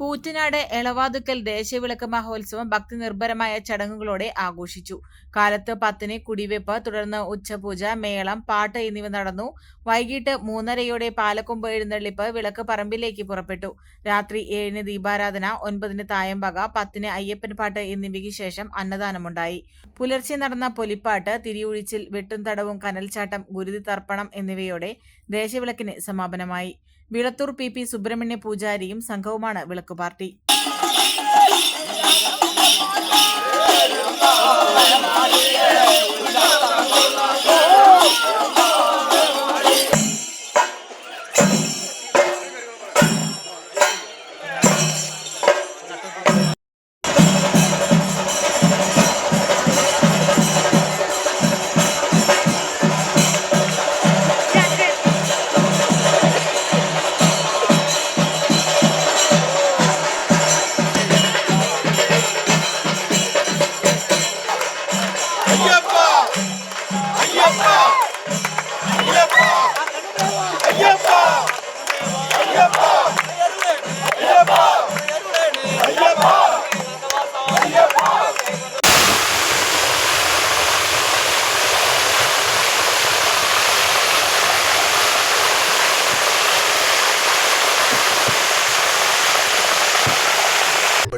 കൂറ്റനാട് എളവാതുക്കൽ ദേശവിളക്ക് മഹോത്സവം ഭക്തി നിർഭരമായ ചടങ്ങുകളോടെ ആഘോഷിച്ചു. കാലത്ത് പത്തിന് കുടിവെപ്പ് തുടർന്ന് ഉച്ചപൂജ മേളം പാട്ട് എന്നിവ നടന്നു. വൈകിട്ട് മൂന്നരയോടെ പാലക്കൊമ്പ് എഴുന്നള്ളിപ്പ് വിളക്ക് പറമ്പിലേക്ക് പുറപ്പെട്ടു. രാത്രി ഏഴിന് ദീപാരാധന ഒൻപതിന് തായമ്പക പത്തിന് അയ്യപ്പൻ പാട്ട് എന്നിവയ്ക്ക് ശേഷം അന്നദാനമുണ്ടായി. പുലർച്ചെ നടന്ന പൊലിപ്പാട്ട് തിരിയൊഴിച്ചിൽ വെട്ടും തടവും കനൽച്ചാട്ടം ഗുരുതി തർപ്പണം എന്നിവയോടെ ദേശവിളക്കിന് സമാപനമായി. വിളത്തൂർ പി പി സുബ്രഹ്മണ്യ പൂജാരിയും സംഘവുമാണ് വിളക്ക് Yep.